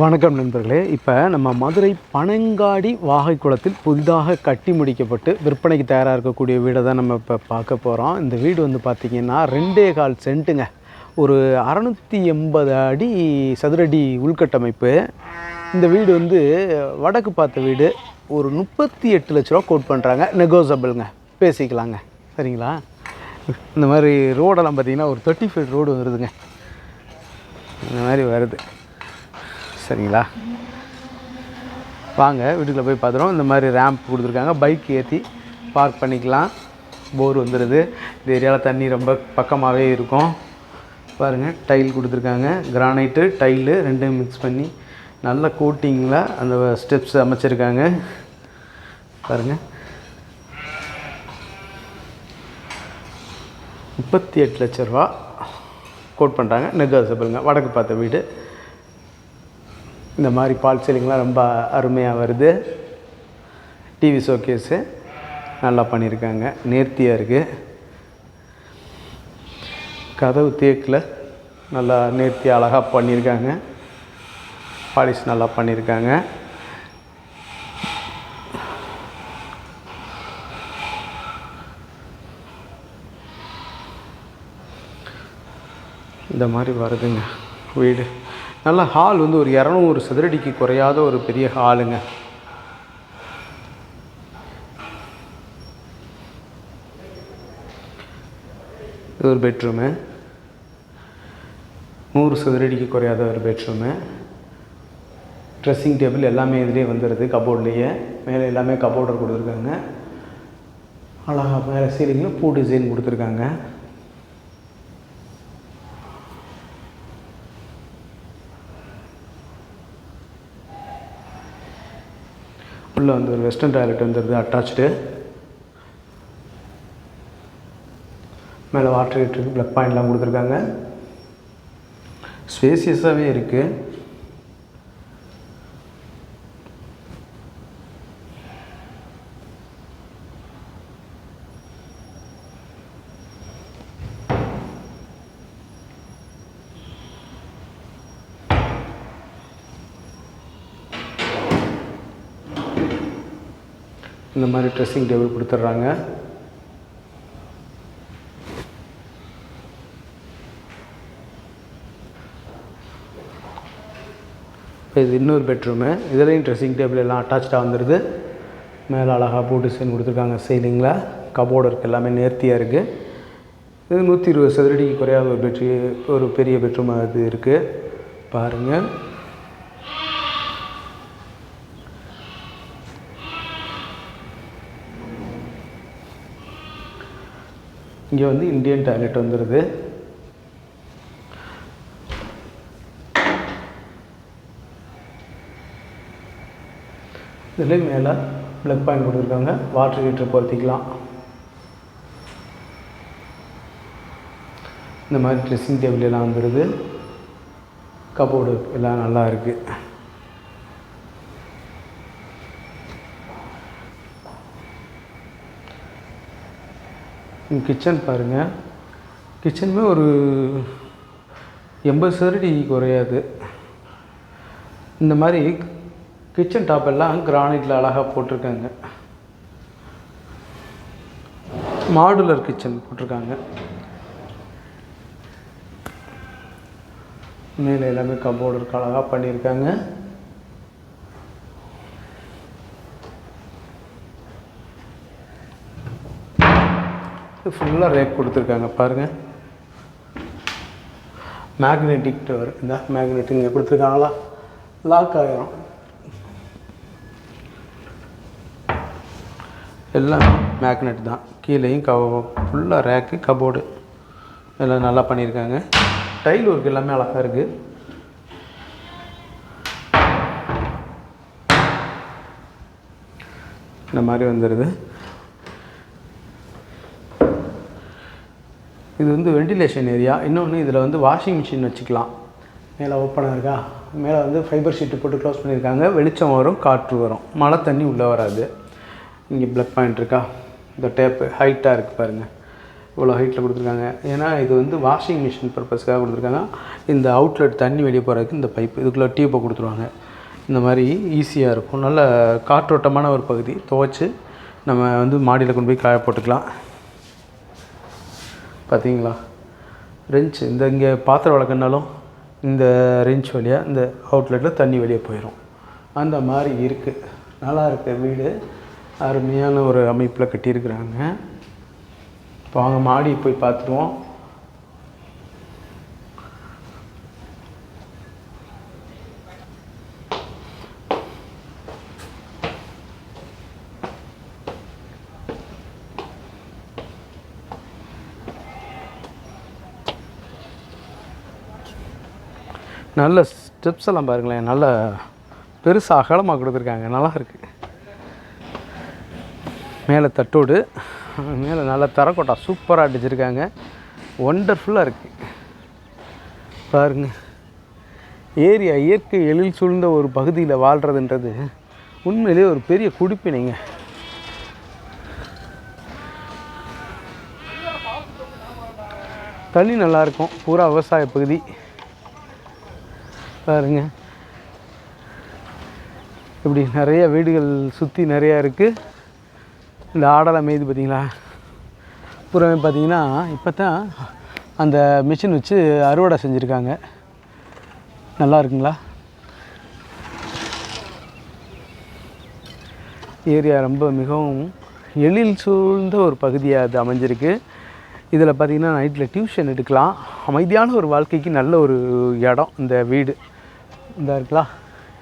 வணக்கம் நண்பர்களே. இப்போ நம்ம மதுரை பனங்காடி வாகை குளத்தில் புதிதாக கட்டி முடிக்கப்பட்டு விற்பனைக்கு தயாராக இருக்கக்கூடிய வீடை தான் நம்ம இப்போ பார்க்க போகிறோம் இந்த வீடு வந்து பார்த்திங்கன்னா ரெண்டே கால் சென்ட்டுங்க. ஒரு அறநூற்றி எண்பது அடி சதுரடி உள்கட்டமைப்பு. இந்த வீடு வந்து வடக்கு பார்த்த வீடு. ஒரு முப்பத்தி எட்டு லட்ச ரூபா கோட் பண்ணுறாங்க நெகோசபிள்ங்க பேசிக்கலாங்க. சரிங்களா? இந்த மாதிரி ரோடெல்லாம் பார்த்திங்கன்னா ஒரு தேர்ட்டி ஃபீட் ரோடு வருதுங்க இந்த மாதிரி வருது. சரிங்களா? வாங்க வீட்டுக்குள்ளே போய் பார்த்துருவோம் இந்த மாதிரி ரேம்ப் கொடுத்துருக்காங்க. பைக் ஏற்றி பார்க் பண்ணிக்கலாம். போர் வந்துடுது இந்த ஏரியாவில் தண்ணி ரொம்ப பக்கமாகவே இருக்கும். பாருங்கள் டைல் கொடுத்துருக்காங்க. கிரானைட்டு டைலு ரெண்டையும் மிக்ஸ் பண்ணி நல்ல கோட்டிங்கில் அந்த ஸ்டெப்ஸ் அமைச்சிருக்காங்க. பாருங்கள் முப்பத்தி எட்டு லட்ச ரூபா கோட் பண்ணுறாங்க நெகோசபிளுங்க வடக்கு பார்த்த வீடு. இந்த மாதிரி பால் சீலிங்லாம் ரொம்ப அருமையாக வருது. டிவி ஷோகேஸு நல்லா பண்ணியிருக்காங்க நேர்த்தியாக இருக்குது கதவு தேக்கில் நல்லா நேர்த்தி அழகாக பண்ணியிருக்காங்க பாலிஷ் நல்லா பண்ணியிருக்காங்க இந்த மாதிரி வருதுங்க. வீடு. நல்ல ஹால் வந்து ஒரு இரநூறு சதுரடிக்கு குறையாத ஒரு பெரிய ஹாலுங்க. இது ஒரு பெட்ரூமு. நூறு சதுரடிக்கு குறையாத ஒரு பெட்ரூமு. ட்ரெஸ்ஸிங் டேபிள் எல்லாமே இதுலேயே வந்துடுது கபோர்ட்லேயே. மேலே எல்லாமே கபோர்டர் கொடுத்துருக்காங்க. அழகாக மேலே சீலிங்கில் பூ டிசைன் கொடுத்துருக்காங்க. உள்ளே வந்து ஒரு வெஸ்டர்ன் டாய்லெட் வந்துடுது அட்டாச்சு மேலே வாட்டர் ஹீட்டருக்கு ப்ளக் பாயிண்ட்லாம் கொடுத்துருக்காங்க. ஸ்பேசியஸாகவே இருக்குது இந்த மாதிரி ட்ரெஸ்ஸிங் டேபிள் கொடுத்துட்றாங்க. இப்போ இது இன்னொரு பெட்ரூமு இதுலேயும் ட்ரெஸ்ஸிங் டேபிள் எல்லாம் அட்டாச்சாக வந்துடுது மேலே அழகாக பூ டிசைன் கொடுத்துருக்காங்க சீலிங்கில் கபோர்டு இருக்குது எல்லாமே நேர்த்தியாக இருக்குது இது நூற்றி இருபது சதுரடிக்கு குறையாத ஒரு பெட்ரி ஒரு பெரிய பெட்ரூமாக இது இருக்குது பாருங்கள் இங்கே வந்து இந்தியன் டாய்லெட் வந்துடுது இதில் மேலே ப்ளக் பாயிண்ட் கொடுத்துருக்காங்க. வாட்டர் ஹீட்டர் பொருத்திக்கலாம். இந்த மாதிரி ட்ரெஸ்ஸிங் டேபிள் எல்லாம் வந்துடுது கபோர்டு எல்லாம் நல்லா இருக்குது கிச்சன் பாருங்கள் கிச்சனுமே ஒரு எண்பது சதுரடி குறையாது. இந்த மாதிரி கிச்சன் டாப் எல்லாம் கிரானைட்டில் அழகாக போட்டிருக்காங்க. மாடுலர் கிச்சன் போட்டிருக்காங்க. மேலே எல்லாமே கபோர்டு இருக்கு அழகாக பண்ணியிருக்காங்க. ஃபுல்லாக ரேக் கொடுத்துருக்காங்க பாருங்கள் மேக்னெட்டிக் டவர் இந்த மேக்னெட்டிக் இங்கே கொடுத்துருக்காங்களா? லாக் ஆகிரும் எல்லாம் மேக்னெட் தான். கீழேயும் க ஃபுல்லாக ரேக்கு கபோர்டு எல்லாம் நல்லா பண்ணியிருக்காங்க. டைல் ஒர்க் எல்லாமே அழகாக இருக்குது இந்த மாதிரி வந்துடுது இது வந்து வெண்டிலேஷன் ஏரியா இன்னொன்று இதில் வந்து வாஷிங் மிஷின் வச்சுக்கலாம். மேலே ஓப்பனாக இருக்கா? மேலே வந்து ஃபைபர் ஷீட்டு போட்டு க்ளோஸ் பண்ணியிருக்காங்க. வெளிச்சம் வரும் காற்று வரும். மழை தண்ணி உள்ளே வராது. இங்கே ப்ளக் பாயிண்ட் இருக்கா? இந்த டேப்பு ஹைட்டாக இருக்குது பாருங்கள் இவ்வளோ ஹைட்டில் கொடுத்துருக்காங்க. ஏன்னா இது வந்து வாஷிங் மிஷின் பர்பஸ்க்காக கொடுத்துருக்காங்க. இந்த அவுட்லெட் தண்ணி வெளியே போகிறதுக்கு இந்த பைப் இதுக்குள்ளே டியூப்பை கொடுத்துருவாங்க. இந்த மாதிரி ஈஸியாக இருக்கும். நல்ல காற்றோட்டமான ஒரு பகுதி. துவைச்சி நம்ம வந்து மாடியில் கொண்டு போய் காய போட்டுக்கலாம். பார்த்தீங்களா? ரெஞ்ச் இந்த இங்கே பாத்திரம் வளர்க்கனாலும் இந்த ரெஞ்ச் வழியாக இந்த அவுட்லெட்டில் தண்ணி வெளியே போயிடும் அந்த மாதிரி இருக்குது நல்லா இருக்க வீடு. அருமையான ஒரு அமைப்பில் கட்டியிருக்கிறாங்க. இப்போ அவங்க மாடி போய் பார்த்துருவோம். நல்ல ஸ்டெப்ஸ் எல்லாம் பாருங்களேன். நல்ல பெருசாக அகலமாக கொடுத்துருக்காங்க. நல்லா இருக்குது மேலே தட்டோடு மேலே நல்ல தரக்கோட்டா சூப்பராக அடிச்சிருக்காங்க. ஒண்டர்ஃபுல்லாக இருக்குது பாருங்க. ஏரியா இயற்கை எழில் சூழ்ந்த ஒரு பகுதியில் வாழ்கிறதுன்றது உண்மையிலேயே ஒரு பெரிய குடிப்பினைங்க. தண்ணி நல்லாயிருக்கும் பூரா விவசாய பகுதி. பாருங்க. இப்படி நிறைய வீடுகள் சுற்றி நிறையா இருக்குது இந்த ஆடலை மேய்து பார்த்தீங்களா புறமே பார்த்தீங்கன்னா இப்போ தான் அந்த மிஷின் வச்சு அறுவடை செஞ்சுருக்காங்க. நல்லா இருக்குங்களா? ஏரியா ரொம்ப மிகவும் எழில் சூழ்ந்த ஒரு பகுதியாக அது அமைஞ்சிருக்கு. இதில் பார்த்தீங்கன்னா நைட்டில் டியூஷன் எடுக்கலாம். அமைதியான ஒரு வாழ்க்கைக்கு நல்ல ஒரு இடம் இந்த வீடு. இந்த இருக்கலாம்.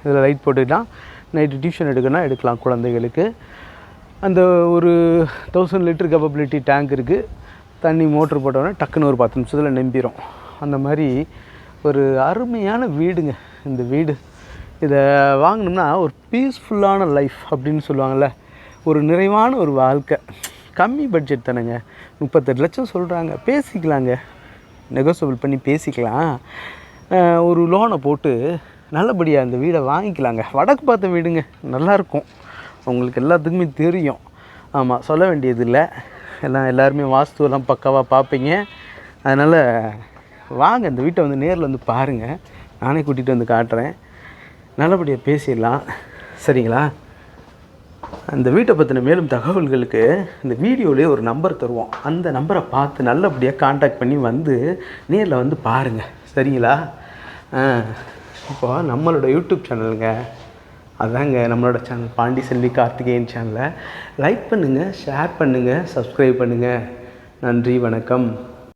இதில் லைட் போட்டுக்கிட்டால் நைட்டு டியூஷன் எடுக்கணும்னா எடுக்கலாம் குழந்தைகளுக்கு. அந்த ஒரு தௌசண்ட் லிட்டர் கேப்பபிலிட்டி டேங்க் இருக்குது தண்ணி மோட்ரு போட்டோன்னே டக்குன்னு ஒரு பத்து நிமிஷத்தில் நம்பிடும் அந்த மாதிரி ஒரு அருமையான வீடுங்க. இந்த வீடு. இதை வாங்கினோம்னா ஒரு பீஸ்ஃபுல்லான லைஃப் அப்படின்னு சொல்லுவாங்கள்ல ஒரு நிறைவான ஒரு வாழ்க்கை. கம்மி பட்ஜெட் தானேங்க. முப்பத்தெட்டு லட்சம் சொல்கிறாங்க பேசிக்கலாங்க. நெகோசியபிள் பண்ணி பேசிக்கலாம். ஒரு லோனை போட்டு நல்லபடியாக அந்த வீடை வாங்கிக்கலாங்க. வடக்கு பார்த்த வீடுங்க நல்லாயிருக்கும். உங்களுக்கு எல்லாத்துக்குமே தெரியும். ஆமாம் சொல்ல வேண்டியதில்லை. எல்லாம் எல்லாருமே வாஸ்துவெல்லாம் பக்காவாக பார்ப்பீங்க. அதனால் வாங்க இந்த வீட்டை வந்து நேரில் வந்து பாருங்கள் நானே கூட்டிகிட்டு வந்து காட்டுறேன். நல்லபடியாக பேசிடலாம். சரிங்களா? அந்த வீட்டை பற்றின மேலும் தகவல்களுக்கு இந்த வீடியோலேயே ஒரு நம்பர் தருவோம். அந்த நம்பரை பார்த்து நல்லபடியாக காண்டாக்ட் பண்ணி வந்து நேரில் வந்து பாருங்கள் சரிங்களா? ஆ. இப்போ நம்மளோட யூடியூப் சேனலுங்க அதாங்க நம்மளோட சேனல் பாண்டி செல்வி கார்த்திகேயன் சேனலை. லைக் பண்ணுங்கள் ஷேர் பண்ணுங்கள் சப்ஸ்கிரைப் பண்ணுங்கள் நன்றி வணக்கம்.